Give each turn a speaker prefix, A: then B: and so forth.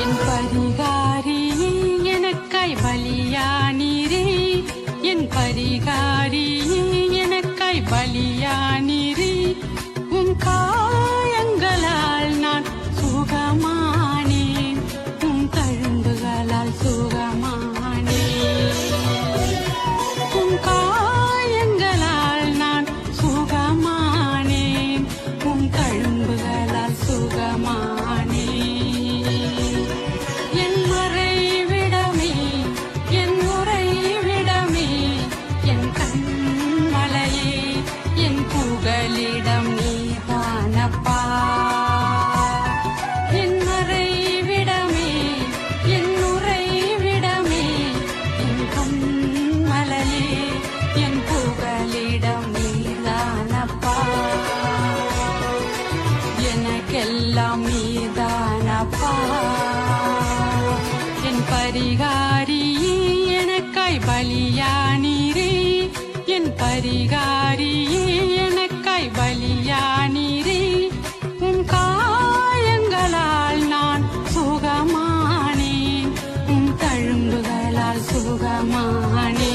A: என் பரிகாரி எனக்காய் பலியானீரே என் பரிகாரி புகலிடம் நீதானப்பா. என் மறைவிடமே என் உறைவிடமே என் கண்மலையே என் புகலிடம் நீதானப்பா. எனக்கெல்லாம் நீதானப்பா. என் பரிகாரியே எனக்காய் பலியானீரே. என் பரிகாரி எறும்புகளால் சுகமானே.